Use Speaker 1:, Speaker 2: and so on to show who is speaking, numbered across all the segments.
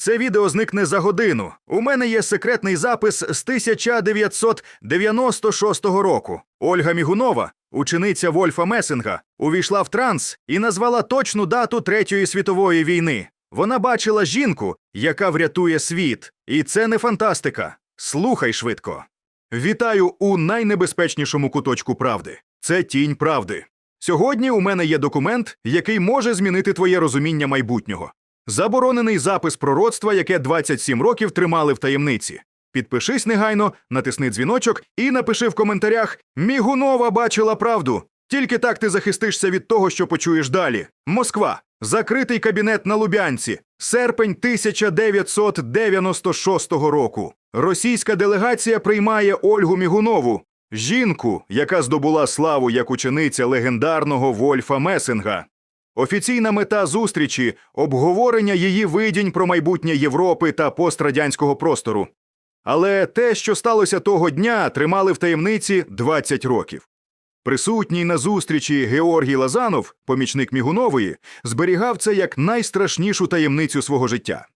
Speaker 1: Це відео зникне за годину. У мене є секретний запис з 1996 року. Ольга Мігунова, учениця Вольфа Месинга, увійшла в транс і назвала точну дату Третьої світової війни. Вона бачила жінку, яка врятує світ. І це не фантастика. Слухай швидко. Вітаю у найнебезпечнішому куточку правди. Це тінь правди. Сьогодні у мене є документ, який може змінити твоє розуміння майбутнього. Заборонений запис пророцтва, яке 27 років тримали в таємниці. Підпишись негайно, натисни дзвіночок і напиши в коментарях Мігунова бачила правду. Тільки так ти захистишся від того, що почуєш далі. Москва. Закритий кабінет на Лубянці. Серпень 1996 року. Російська делегація приймає Ольгу Мігунову, жінку, яка здобула славу як учениця легендарного Вольфа Месинга. Офіційна мета зустрічі обговорення її видінь про майбутнє Європи та пострадянського простору. Але те, що сталося того дня, тримали в таємниці 20 років. Присутній на зустрічі Георгій Лазанов, помічник Мігунової, зберігав це як найстрашнішу таємницю свого життя.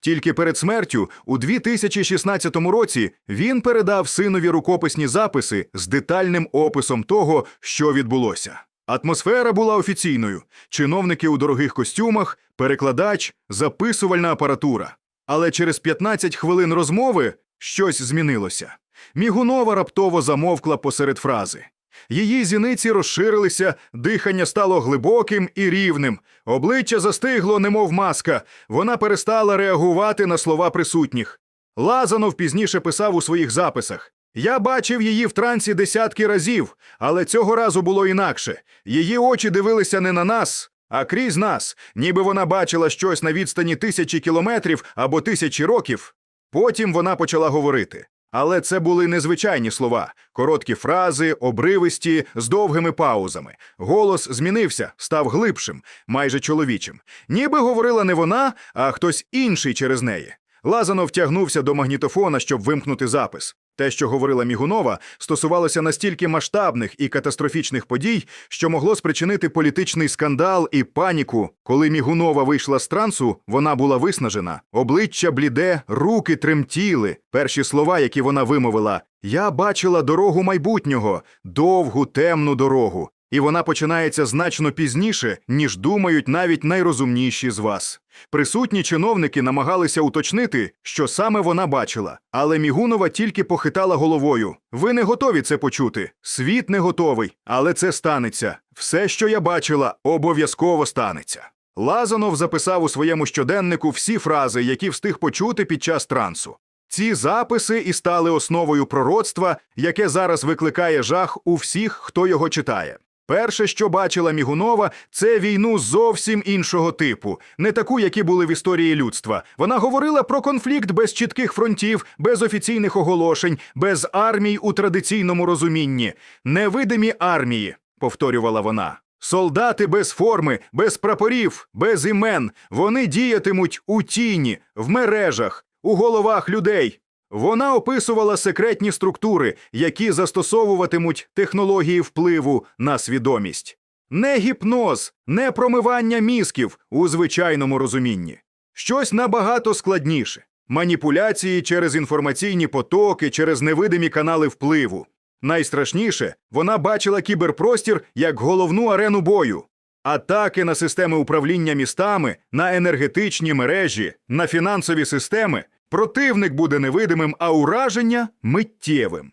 Speaker 1: Тільки перед смертю у 2016 році він передав синові рукописні записи з детальним описом того, що відбулося. Атмосфера була офіційною: чиновники у дорогих костюмах, перекладач, записувальна апаратура. Але через 15 хвилин розмови щось змінилося. Мігунова раптово замовкла посеред фрази. Її зіниці розширилися, дихання стало глибоким і рівним, обличчя застигло, немов маска. Вона перестала реагувати на слова присутніх. Лазанов пізніше писав у своїх записах. Я бачив її в трансі десятки разів, але цього разу було інакше. Її очі дивилися не на нас, а крізь нас, ніби вона бачила щось на відстані тисячі кілометрів або тисячі років. Потім вона почала говорити. Але це були незвичайні слова, короткі фрази, обривисті, з довгими паузами. Голос змінився, став глибшим, майже чоловічим. Ніби говорила не вона, а хтось інший через неї. Лазанов тягнувся до магнітофона, щоб вимкнути запис. Те, що говорила Мігунова, стосувалося настільки масштабних і катастрофічних подій, що могло спричинити політичний скандал і паніку. Коли Мігунова вийшла з трансу, вона була виснажена. Обличчя бліде, руки тремтіли. Перші слова, які вона вимовила: Я бачила дорогу майбутнього, довгу темну дорогу. І вона починається значно пізніше, ніж думають навіть найрозумніші з вас. Присутні чиновники намагалися уточнити, що саме вона бачила, але Мігунова тільки похитала головою. Ви не готові це почути. Світ не готовий, але це станеться. Все, що я бачила, обов'язково станеться. Лазанов записав у своєму щоденнику всі фрази, які встиг почути під час трансу. Ці записи і стали основою пророцтва, яке зараз викликає жах у всіх, хто його читає. Перше, що бачила Мігунова, це війну зовсім іншого типу, не таку, які були в історії людства. Вона говорила про конфлікт без чітких фронтів, без офіційних оголошень, без армій у традиційному розумінні. Невидимі армії, повторювала вона. Солдати без форми, без прапорів, без імен. Вони діятимуть у тіні, в мережах, у головах людей. Вона описувала секретні структури, які застосовуватимуть технології впливу на свідомість. Не гіпноз, не промивання мізків у звичайному розумінні. Щось набагато складніше маніпуляції через інформаційні потоки, через невидимі канали впливу. Найстрашніше, вона бачила кіберпростір як головну арену бою. Атаки на системи управління містами, на енергетичні мережі, на фінансові системи Противник буде невидимим, а ураження миттєвим.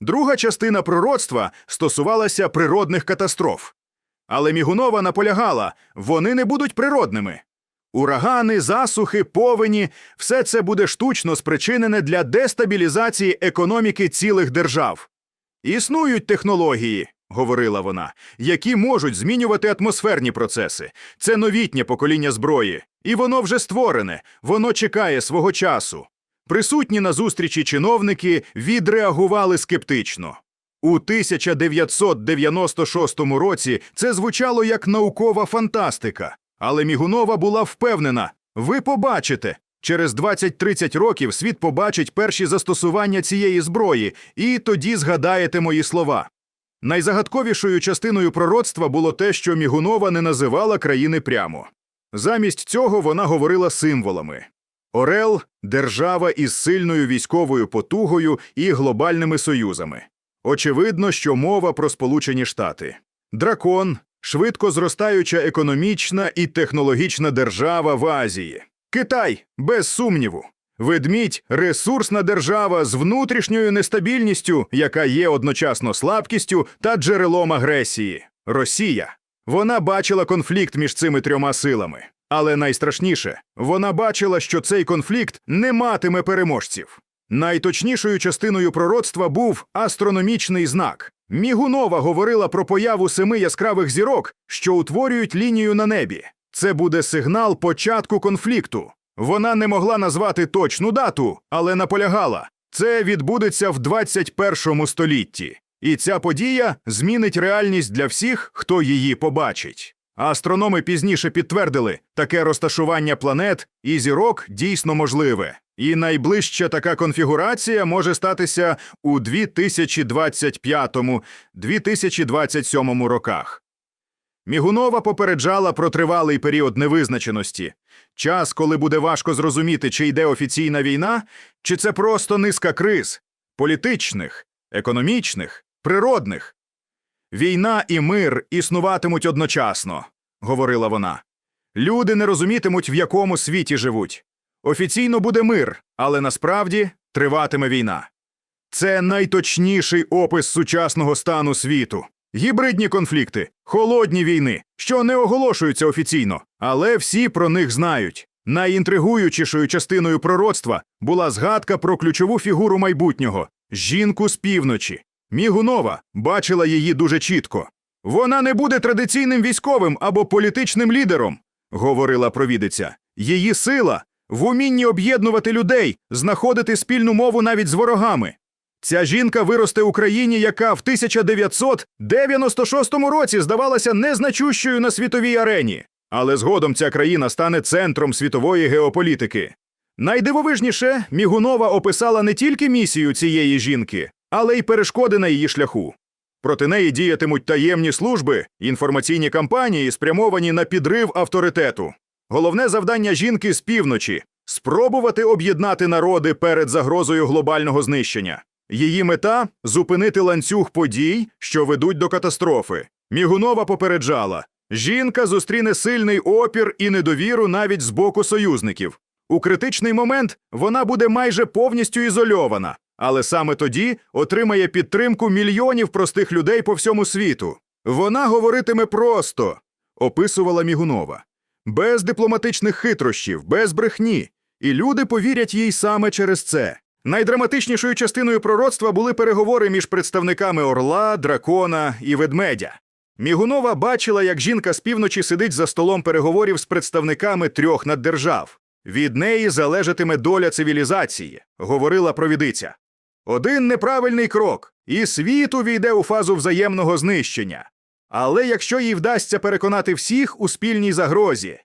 Speaker 1: Друга частина пророцтва стосувалася природних катастроф. Але Мігунова наполягала вони не будуть природними. Урагани, засухи, повені все це буде штучно спричинене для дестабілізації економіки цілих держав. Існують технології, говорила вона, які можуть змінювати атмосферні процеси. Це новітнє покоління зброї. І воно вже створене, воно чекає свого часу. Присутні на зустрічі чиновники відреагували скептично. У 1996 році це звучало як наукова фантастика, але Мігунова була впевнена: ви побачите. Через 20-30 років світ побачить перші застосування цієї зброї, і тоді згадаєте мої слова. Найзагадковішою частиною пророцтва було те, що Мігунова не називала країни прямо. Замість цього вона говорила символами. Орел держава із сильною військовою потугою і глобальними союзами. Очевидно, що мова про Сполучені Штати. Дракон швидко зростаюча економічна і технологічна держава в Азії. Китай, без сумніву. Ведмідь ресурсна держава з внутрішньою нестабільністю, яка є одночасно слабкістю та джерелом агресії. Росія. Вона бачила конфлікт між цими трьома силами. Але найстрашніше, вона бачила, що цей конфлікт не матиме переможців. Найточнішою частиною пророцтва був астрономічний знак. Мігунова говорила про появу семи яскравих зірок, що утворюють лінію на небі. Це буде сигнал початку конфлікту. Вона не могла назвати точну дату, але наполягала. Це відбудеться в 21 столітті. І ця подія змінить реальність для всіх, хто її побачить. Астрономи пізніше підтвердили, таке розташування планет і зірок дійсно можливе. І найближча така конфігурація може статися у 2025-2027 роках. Мігунова попереджала про тривалий період невизначеності, час, коли буде важко зрозуміти, чи йде офіційна війна, чи це просто низка криз політичних, економічних, природних. Війна і мир існуватимуть одночасно, говорила вона. Люди не розумітимуть, в якому світі живуть. Офіційно буде мир, але насправді триватиме війна. Це найточніший опис сучасного стану світу. Гібридні конфлікти, холодні війни, що не оголошуються офіційно, але всі про них знають. Найінтригуючішою частиною пророцтва була згадка про ключову фігуру майбутнього жінку з півночі. Мігунова бачила її дуже чітко. Вона не буде традиційним військовим або політичним лідером, говорила провідиця. Її сила в умінні об'єднувати людей, знаходити спільну мову навіть з ворогами. Ця жінка виросте у країні, яка в 1996 році здавалася незначущою на світовій арені. Але згодом ця країна стане центром світової геополітики. Найдивовижніше, Мігунова описала не тільки місію цієї жінки, але й перешкоди на її шляху. Проти неї діятимуть таємні служби, інформаційні кампанії, спрямовані на підрив авторитету. Головне завдання жінки з півночі спробувати об'єднати народи перед загрозою глобального знищення. Її мета зупинити ланцюг подій, що ведуть до катастрофи. Мігунова попереджала: жінка зустріне сильний опір і недовіру навіть з боку союзників. У критичний момент вона буде майже повністю ізольована, але саме тоді отримає підтримку мільйонів простих людей по всьому світу. Вона говоритиме просто, описувала Мігунова, без дипломатичних хитрощів, без брехні, і люди повірять їй саме через це. Найдраматичнішою частиною пророцтва були переговори між представниками орла, дракона і ведмедя. Мігунова бачила, як жінка з півночі сидить за столом переговорів з представниками трьох наддержав. Від неї залежатиме доля цивілізації, говорила провідиця. Один неправильний крок, і світ увійде у фазу взаємного знищення. Але якщо їй вдасться переконати всіх у спільній загрозі.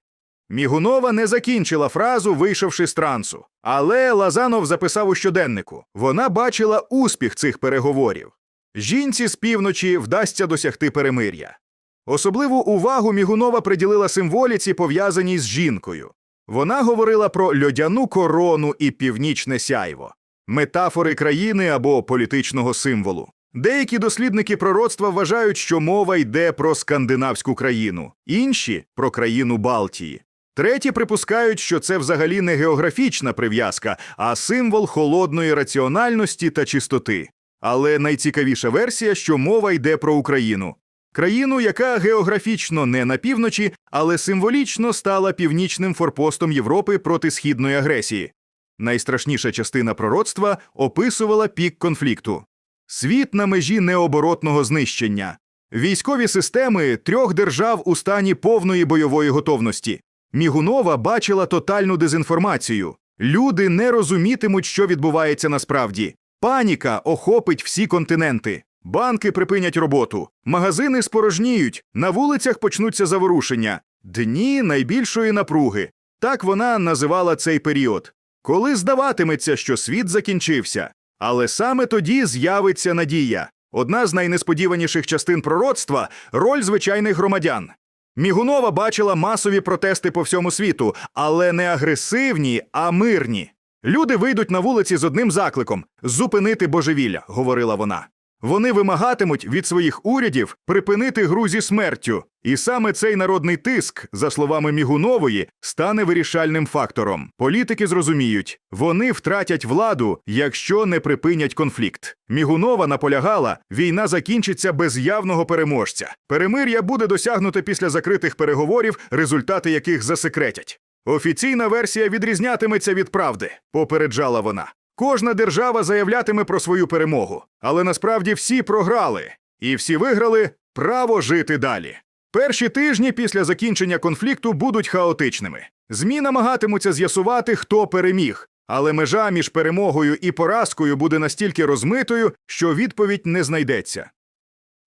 Speaker 1: Мігунова не закінчила фразу, вийшовши з трансу. Але Лазанов записав у щоденнику вона бачила успіх цих переговорів. Жінці з півночі вдасться досягти перемир'я. Особливу увагу Мігунова приділила символіці, пов'язаній з жінкою. Вона говорила про льодяну корону і північне сяйво, метафори країни або політичного символу. Деякі дослідники пророцтва вважають, що мова йде про скандинавську країну, інші про країну Балтії. Треті припускають, що це взагалі не географічна прив'язка, а символ холодної раціональності та чистоти. Але найцікавіша версія, що мова йде про Україну. Країну, яка географічно не на півночі, але символічно стала північним форпостом Європи проти східної агресії. Найстрашніша частина пророцтва описувала пік конфлікту. Світ на межі необоротного знищення. Військові системи трьох держав у стані повної бойової готовності. Мігунова бачила тотальну дезінформацію. Люди не розумітимуть, що відбувається насправді. Паніка охопить всі континенти. Банки припинять роботу, магазини спорожніють, на вулицях почнуться заворушення, дні найбільшої напруги. Так вона називала цей період. Коли здаватиметься, що світ закінчився. Але саме тоді з'явиться надія. Одна з найнесподіваніших частин пророцтва роль звичайних громадян. Мігунова бачила масові протести по всьому світу, але не агресивні, а мирні. Люди вийдуть на вулиці з одним закликом зупинити божевілля, говорила вона. Вони вимагатимуть від своїх урядів припинити гру зі смертю, і саме цей народний тиск, за словами Мігунової, стане вирішальним фактором. Політики зрозуміють, вони втратять владу, якщо не припинять конфлікт. Мігунова наполягала, війна закінчиться без явного переможця. Перемир'я буде досягнуто після закритих переговорів, результати яких засекретять. Офіційна версія відрізнятиметься від правди, попереджала вона. Кожна держава заявлятиме про свою перемогу, але насправді всі програли, і всі виграли право жити далі. Перші тижні після закінчення конфлікту будуть хаотичними. ЗМІ намагатимуться з'ясувати, хто переміг, але межа між перемогою і поразкою буде настільки розмитою, що відповідь не знайдеться.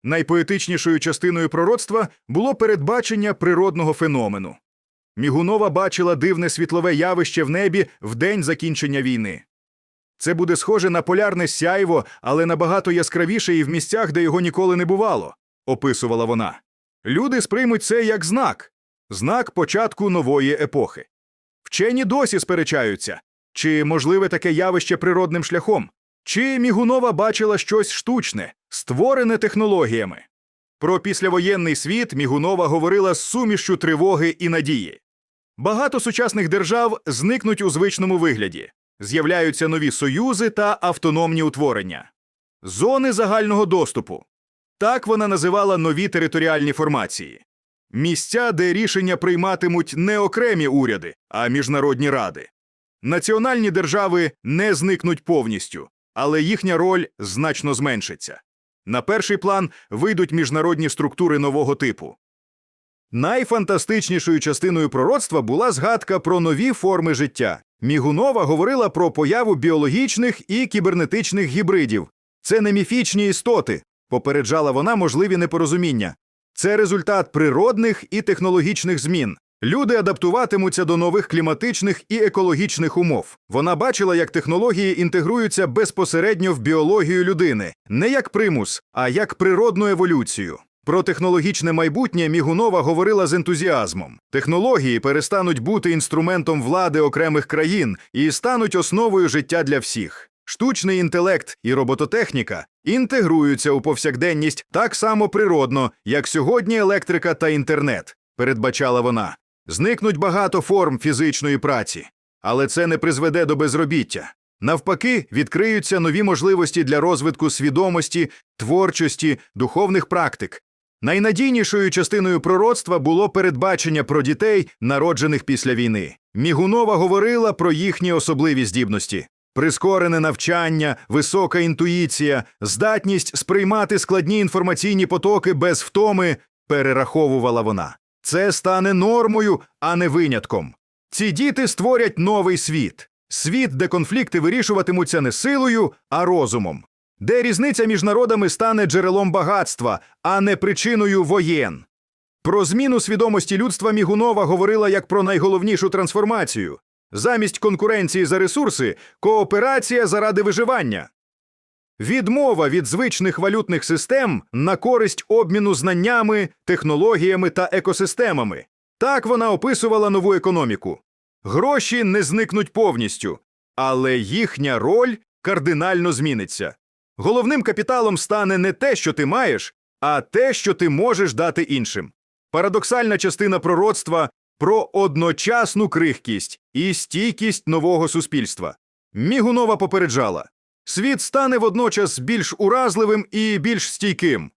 Speaker 1: Найпоетичнішою частиною пророцтва було передбачення природного феномену. Мігунова бачила дивне світлове явище в небі в день закінчення війни. Це буде схоже на полярне сяйво, але набагато яскравіше і в місцях, де його ніколи не бувало, описувала вона. Люди сприймуть це як знак, знак початку нової епохи. Вчені досі сперечаються, чи можливе таке явище природним шляхом, чи Мігунова бачила щось штучне, створене технологіями. Про післявоєнний світ Мігунова говорила з сумішчю тривоги і надії. Багато сучасних держав зникнуть у звичному вигляді, з'являються нові союзи та автономні утворення, зони загального доступу. Так вона називала нові територіальні формації, місця, де рішення прийматимуть не окремі уряди, а міжнародні ради. Національні держави не зникнуть повністю, але їхня роль значно зменшиться. На перший план вийдуть міжнародні структури нового типу. Найфантастичнішою частиною пророцтва була згадка про нові форми життя. Мігунова говорила про появу біологічних і кібернетичних гібридів. Це не міфічні істоти, попереджала вона можливі непорозуміння. Це результат природних і технологічних змін. Люди адаптуватимуться до нових кліматичних і екологічних умов. Вона бачила, як технології інтегруються безпосередньо в біологію людини, не як примус, а як природну еволюцію. Про технологічне майбутнє Мігунова говорила з ентузіазмом. Технології перестануть бути інструментом влади окремих країн і стануть основою життя для всіх. Штучний інтелект і робототехніка інтегруються у повсякденність так само природно, як сьогодні електрика та інтернет, передбачала вона. Зникнуть багато форм фізичної праці, але це не призведе до безробіття. Навпаки, відкриються нові можливості для розвитку свідомості, творчості, духовних практик. Найнадійнішою частиною пророцтва було передбачення про дітей, народжених після війни. Мігунова говорила про їхні особливі здібності. Прискорене навчання, висока інтуїція, здатність сприймати складні інформаційні потоки без втоми, перераховувала вона. Це стане нормою, а не винятком. Ці діти створять новий світ світ, де конфлікти вирішуватимуться не силою, а розумом, де різниця між народами стане джерелом багатства, а не причиною воєн. Про зміну свідомості людства Мігунова говорила як про найголовнішу трансформацію. Замість конкуренції за ресурси кооперація заради виживання. Відмова від звичних валютних систем на користь обміну знаннями, технологіями та екосистемами. Так вона описувала нову економіку. Гроші не зникнуть повністю, але їхня роль кардинально зміниться. Головним капіталом стане не те, що ти маєш, а те, що ти можеш дати іншим. Парадоксальна частина пророцтва про одночасну крихкість і стійкість нового суспільства. Мігунова попереджала світ стане водночас більш уразливим і більш стійким.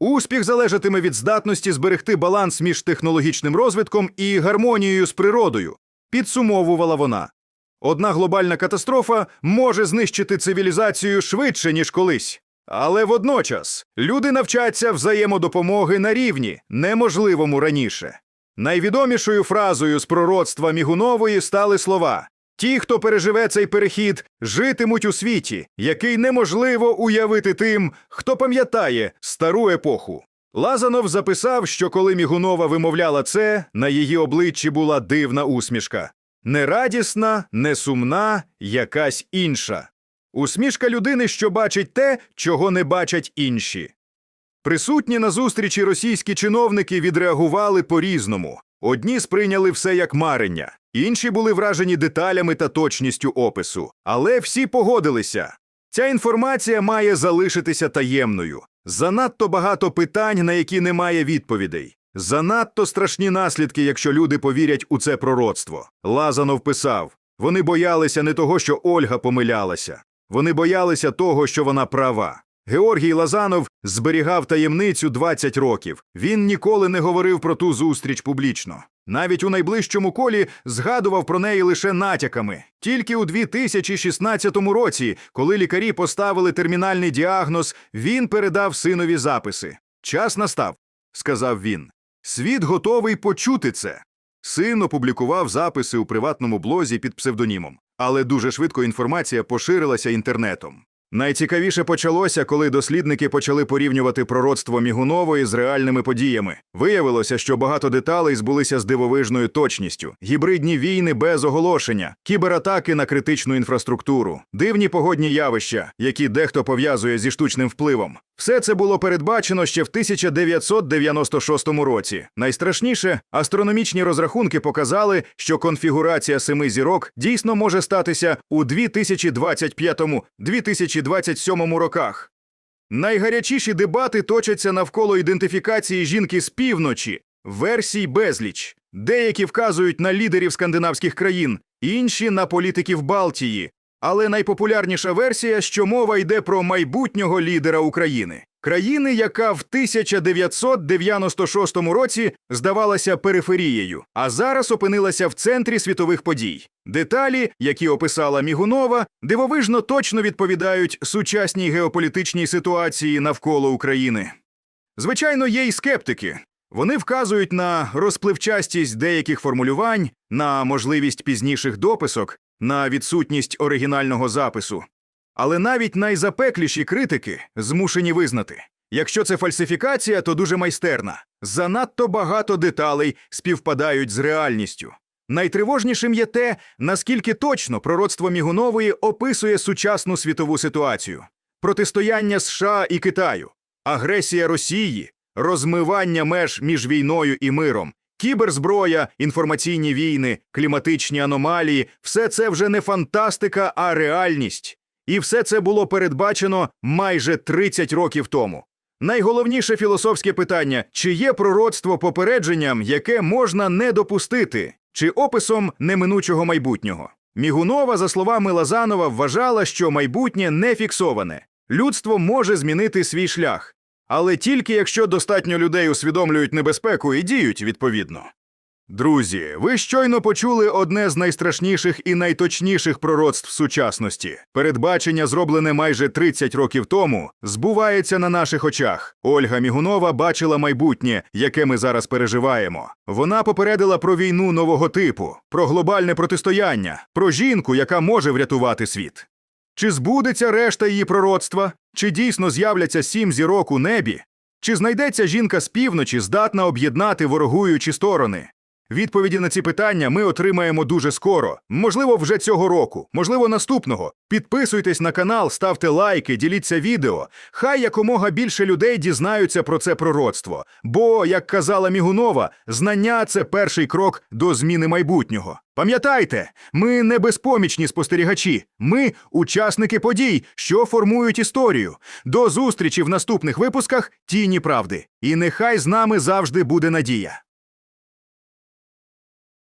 Speaker 1: Успіх залежатиме від здатності зберегти баланс між технологічним розвитком і гармонією з природою, підсумовувала вона. Одна глобальна катастрофа може знищити цивілізацію швидше, ніж колись. Але водночас люди навчаться взаємодопомоги на рівні, неможливому раніше. Найвідомішою фразою з пророцтва Мігунової стали слова Ті, хто переживе цей перехід, житимуть у світі, який неможливо уявити тим, хто пам'ятає стару епоху. Лазанов записав, що коли Мігунова вимовляла це, на її обличчі була дивна усмішка. Не радісна, не сумна, якась інша. Усмішка людини, що бачить те, чого не бачать інші. Присутні на зустрічі російські чиновники відреагували по-різному. Одні сприйняли все як марення, інші були вражені деталями та точністю опису. Але всі погодилися. Ця інформація має залишитися таємною. Занадто багато питань, на які немає відповідей. Занадто страшні наслідки, якщо люди повірять у це пророцтво. Лазанов писав: вони боялися не того, що Ольга помилялася, вони боялися того, що вона права. Георгій Лазанов зберігав таємницю 20 років. Він ніколи не говорив про ту зустріч публічно. Навіть у найближчому колі згадував про неї лише натяками. Тільки у 2016 році, коли лікарі поставили термінальний діагноз, він передав синові записи. Час настав, сказав він. Світ готовий почути це. Син опублікував записи у приватному блозі під псевдонімом, але дуже швидко інформація поширилася інтернетом. Найцікавіше почалося, коли дослідники почали порівнювати пророцтво Мігунової з реальними подіями. Виявилося, що багато деталей збулися з дивовижною точністю: гібридні війни без оголошення, кібератаки на критичну інфраструктуру, дивні погодні явища, які дехто пов'язує зі штучним впливом. Все це було передбачено ще в 1996 році. Найстрашніше, астрономічні розрахунки показали, що конфігурація семи зірок дійсно може статися у 2025-2027 роках. Найгарячіші дебати точаться навколо ідентифікації жінки з півночі, версій безліч. Деякі вказують на лідерів скандинавських країн, інші на політиків Балтії. Але найпопулярніша версія, що мова йде про майбутнього лідера України, країни, яка в 1996 році здавалася периферією, а зараз опинилася в центрі світових подій. Деталі, які описала Мігунова, дивовижно точно відповідають сучасній геополітичній ситуації навколо України. Звичайно, є й скептики. Вони вказують на розпливчастість деяких формулювань, на можливість пізніших дописок, на відсутність оригінального запису. Але навіть найзапекліші критики змушені визнати. Якщо це фальсифікація, то дуже майстерна. Занадто багато деталей співпадають з реальністю. Найтривожнішим є те, наскільки точно пророцтво Мігунової описує сучасну світову ситуацію: протистояння США і Китаю, агресія Росії, розмивання меж між війною і миром, кіберзброя, інформаційні війни, кліматичні аномалії все це вже не фантастика, а реальність. І все це було передбачено майже 30 років тому. Найголовніше філософське питання: чи є пророцтво попередженням, яке можна не допустити, чи описом неминучого майбутнього? Мігунова, за словами Лазанова, вважала, що майбутнє не фіксоване. Людство може змінити свій шлях, але тільки якщо достатньо людей усвідомлюють небезпеку і діють відповідно. Друзі, ви щойно почули одне з найстрашніших і найточніших пророцтв сучасності. Передбачення, зроблене майже 30 років тому, збувається на наших очах. Ольга Мігунова бачила майбутнє, яке ми зараз переживаємо. Вона попередила про війну нового типу, про глобальне протистояння, про жінку, яка може врятувати світ. Чи збудеться решта її пророцтва? Чи дійсно з'являться сім зірок у небі? Чи знайдеться жінка з півночі, здатна об'єднати ворогуючі сторони? Відповіді на ці питання ми отримаємо дуже скоро. Можливо, вже цього року, можливо, наступного. Підписуйтесь на канал, ставте лайки, діліться відео. Хай якомога більше людей дізнаються про це пророцтво. Бо, як казала Мігунова, знання це перший крок до зміни майбутнього. Пам'ятайте, ми не безпомічні спостерігачі, ми учасники подій, що формують історію. До зустрічі в наступних випусках Тіні Правди. І нехай з нами завжди буде надія.